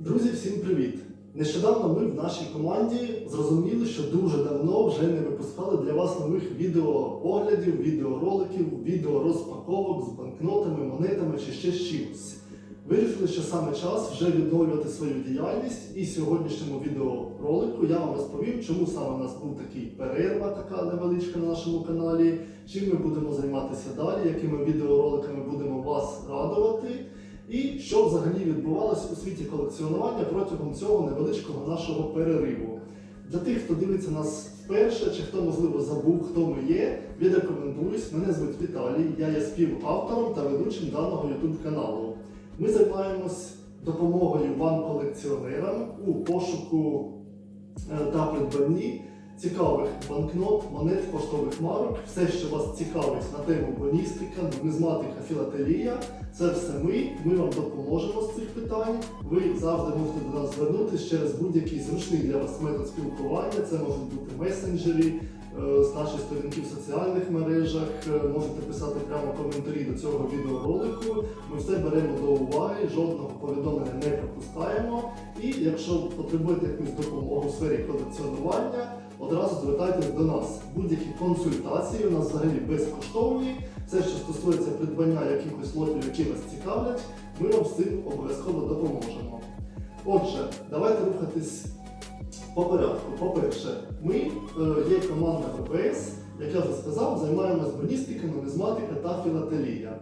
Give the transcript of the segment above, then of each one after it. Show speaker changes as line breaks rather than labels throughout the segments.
Друзі, всім привіт! Нещодавно ми в нашій команді зрозуміли, що дуже давно вже не випускали для вас нових відеооглядів, відеороликів, відеорозпаковок з банкнотами, монетами чи ще з чимось. Вирішили, що саме час вже відновлювати свою діяльність, і в сьогоднішньому відеоролику я вам розповім, чому саме у нас був такий перерва, така невеличка на нашому каналі, чим ми будемо займатися далі, якими відеороликами будемо вас радувати. І що взагалі відбувалося у світі колекціонування протягом цього невеличкого нашого перериву. Для тих, хто дивиться нас вперше, чи хто, можливо, забув, хто ми є, відрекомендуюсь. Мене звуть Віталій, я є співавтором та ведучим даного YouTube каналу. Ми займаємось допомогою вам, колекціонерам, у пошуку е, та придбанні цікавих банкнот, монет, поштових марок, все, що вас цікавить на тему боністика, нумізматика, філателія, це все ми. Ми вам допоможемо з цих питань. Ви завжди можете до нас звернутися через будь-який зручний для вас метод спілкування. Це можуть бути месенджері, е, з нашої сторінки в соціальних мережах. е, Можете писати прямо коментарі до цього відеоролику. Ми все беремо до уваги, жодного повідомлення не пропускаємо. І якщо потребуєте якусь допомогу у сфері колекціонування, одразу звертайтесь до нас. Будь-які консультації у нас взагалі безкоштовні. Все, що стосується придбання якихось лотів, які вас цікавлять, ми вам з цим обов'язково допоможемо. Отже, давайте рухатись по порядку. По-перше, ми е, є команда ВПС, як я вже сказав, займаємось боністика, нумізматика та філателія.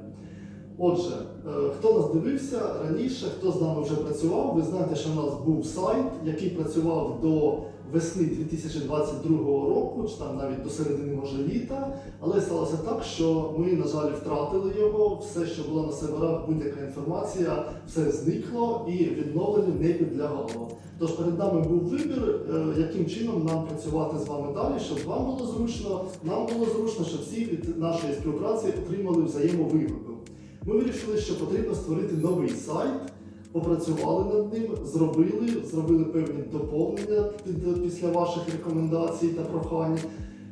Отже, е, хто нас дивився раніше, хто з нами вже працював, ви знаєте, що у нас був сайт, який працював до весни 2022 року, чи там навіть до середини може літа. Але сталося так, що ми, на жаль, втратили його. Все, що було на серверах, будь-яка інформація, все зникло і відновленню не підлягало. Тож перед нами був вибір, е, яким чином нам працювати з вами далі, щоб вам було зручно, нам було зручно, щоб всі від нашої співпраці отримали взаємовигоду. Ми вирішили, що потрібно створити новий сайт, попрацювали над ним, зробили, зробили певні доповнення після ваших рекомендацій та прохань.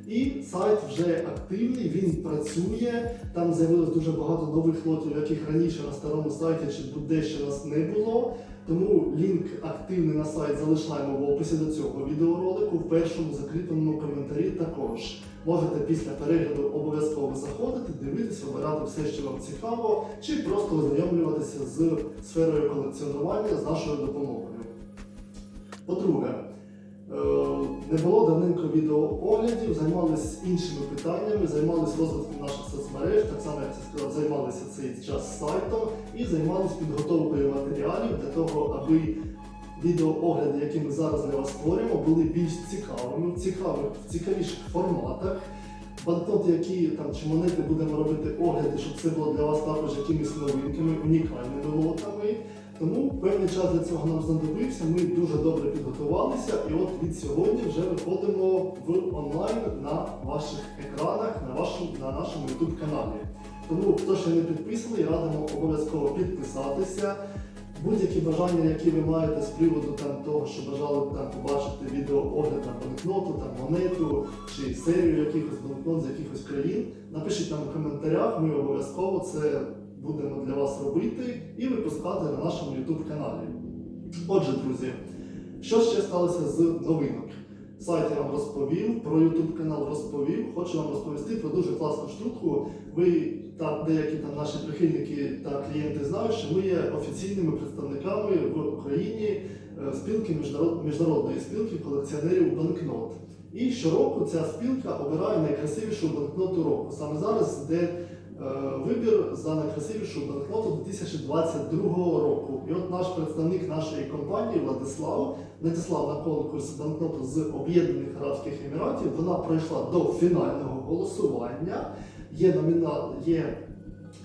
І сайт вже активний, він працює. Там з'явилось дуже багато нових лотів, яких раніше на старому сайті чи будь-де нас не було. Тому лінк активний на сайт залишаємо в описі до цього відеоролику. В першому закріпленому коментарі також. Можете після перегляду обов'язково заходити, дивитися, обирати все, що вам цікаво, чи просто ознайомлюватися з сферою колекціонування з нашою допомогою. По-друге, е, не було давненько відеооглядів, займалися іншими питаннями, займалися розвитком наших соцмереж, так само, як це сказав, займалися цей час сайтом і займалися підготовкою матеріалів для того, аби відеоогляди, які ми зараз для вас створюємо, були більш цікавими, цікавих, в цікавіших форматах. Банкноти, які там чи монети будемо робити огляди, щоб це було для вас також якимись новинками, унікальними лотами. Тому певний час для цього нам знадобився. Ми дуже добре підготувалися, і от від сьогодні вже виходимо в онлайн на ваших екранах, на вашому на нашому YouTube каналі. Тому хто ще не підписаний, радимо обов'язково підписатися. Будь-які бажання, які ви маєте з приводу там, того, що бажали б там побачити відеоогляд на банкноту, там, монету чи серію якихось банкнот з якихось країн, напишіть нам у коментарях, ми обов'язково це будемо для вас робити і випускати на нашому YouTube каналі. Отже, друзі, що ще сталося з новинок? Сайт я вам розповів, про YouTube канал розповів. Хочу вам розповісти про дуже класну штуку. Ви та деякі там наші прихильники та клієнти знають, що ми є офіційними представниками в Україні е, спілки міжнарод- міжнародної спілки колекціонерів банкнот. І щороку ця спілка обирає найкрасивішу банкноту року. Саме зараз йде е, вибір за найкрасивішу банкноту 2022 року. І от наш представник нашої компанії Владислав надіслав на конкурс банкноту з Об'єднаних Арабських Еміратів. Вона пройшла до фінального голосування. Є, номіна... є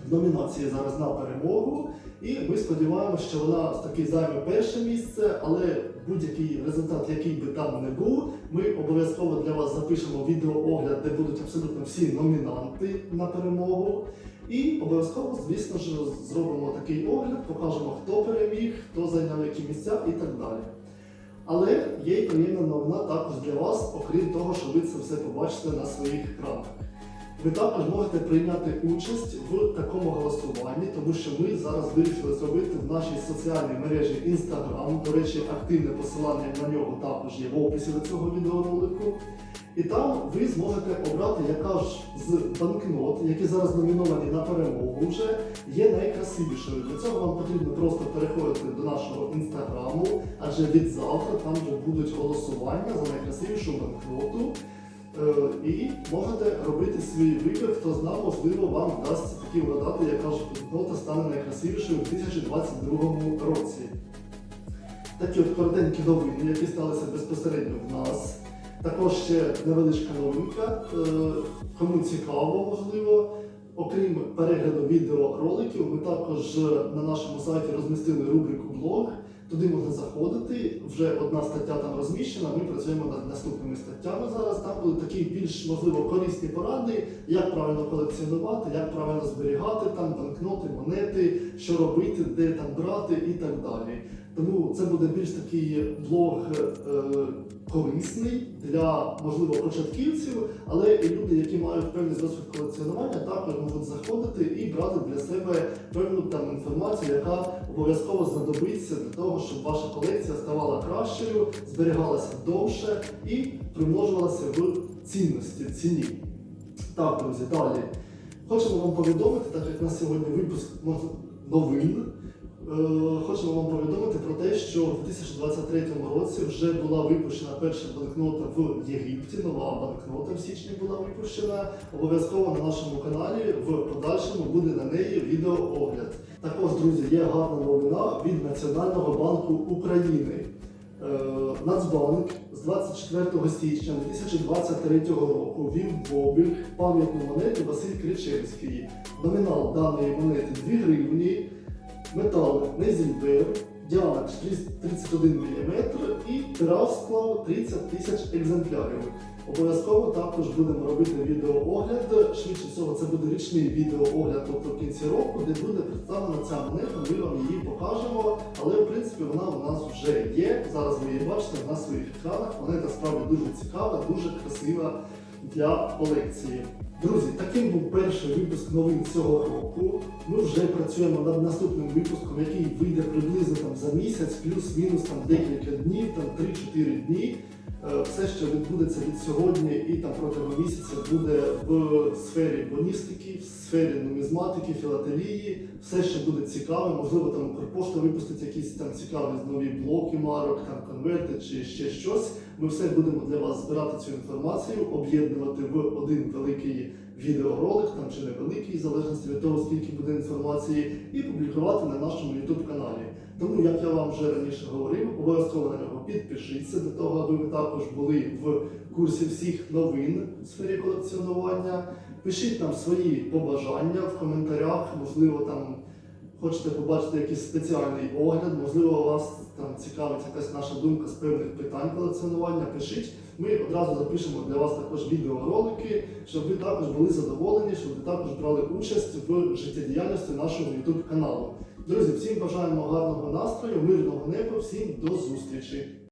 номінації зараз на перемогу. І ми сподіваємося, що вона таки займе перше місце, але будь-який результат, який би там не був, ми обов'язково для вас запишемо відеоогляд, де будуть абсолютно всі номінанти на перемогу. І обов'язково, звісно ж, зробимо такий огляд, покажемо, хто переміг, хто зайняв які місця і так далі. Але є й приємна новина також для вас, окрім того, що ви це все побачите на своїх екранах. Ви також можете прийняти участь в такому голосуванні, тому що ми зараз вирішили зробити в нашій соціальній мережі Instagram. До речі, активне посилання на нього також є в описі до цього відеоролику. І там ви зможете обрати, яка ж з банкнот, які зараз номіновані на перемогу, вже є найкрасивішою. Для цього вам потрібно просто переходити до нашого інстаграму, адже від завтра там вже будуть голосування за найкрасивішу банкноту. Е, І можете робити свій вибір, хто знає, можливо, вам вдасться таки вгадати, яка ж банкнота стане найкрасивішою у 2022 році. Такі от коротенькі новини, які сталися безпосередньо в нас. Також ще невеличка новинка. Е, Кому цікаво, можливо, окрім перегляду відеороликів, ми також на нашому сайті розмістили рубрику блог. Туди можна заходити. Вже одна стаття там розміщена. Ми працюємо над наступними статтями зараз. Там будуть такі більш можливо корисні поради, як правильно колекціонувати, як правильно зберігати там банкноти, монети, що робити, де там брати і так далі. Тому це буде більш такий блог е, корисний для можливо початківців, але і люди, які мають певний досвід колекціонування, також можуть заходити і брати для себе певну там інформацію, яка обов'язково знадобиться для того, щоб ваша колекція ставала кращою, зберігалася довше і примножувалася в цінності, ціні. Так, друзі, далі. Хочемо вам повідомити, так як у нас сьогодні випуск новин. Е, Хочемо вам повідомити про те, що в 2023 році вже була випущена перша банкнота в Єгипті. Нова банкнота в січні була випущена. Обов'язково на нашому каналі в подальшому буде на неї відеоогляд. Також, друзі, є гарна новина від Національного банку України. Е, Нацбанк з 24 січня 2023 року ввів в обіг пам'ятну монету Василь Кричевський. Номінал даної монети 2 гривні, метал Незільбер, діаметр 31 мм і тираж склав 30 тисяч екземплярів. Обов'язково також будемо робити відеоогляд. Швидше всього, це буде річний відеоогляд, тобто в кінці року, де буде представлена ця монета. Ми вам її покажемо. Але в принципі вона у нас вже є. Зараз ви її бачите на своїх екранах. Монета справді дуже цікава, дуже красива для колекції. Друзі, таким був перший випуск новин цього року. Ми вже працюємо над наступним випуском, який вийде приблизно там за місяць, плюс-мінус там декілька днів, там 3-4 дні. Е, Все, що відбудеться від сьогодні і там протягом місяця, буде в сфері боністики, в сфері нумізматики, філателії, все, що буде цікаве. Можливо, там Укрпошта випустить якісь там цікаві нові блоки марок, там конверти чи ще щось. Ми все будемо для вас збирати цю інформацію, об'єднувати в один великий відеоролик, там чи невеликий, в залежності від того, скільки буде інформації, і публікувати на нашому YouTube каналі. Тому, як я вам вже раніше говорив, обов'язково на нього підпишіться для того, аби ви також були в курсі всіх новин в сфері колекціонування. Пишіть нам свої побажання в коментарях, можливо, там хочете побачити якийсь спеціальний огляд, можливо, вас там цікавить якась наша думка з певних питань колекціонування. Пишіть. Ми одразу запишемо для вас також відеоролики, щоб ви також були задоволені, щоб ви також брали участь в життєдіяльності нашого YouTube каналу. Друзі, всім бажаємо гарного настрою, мирного неба, всім до зустрічі!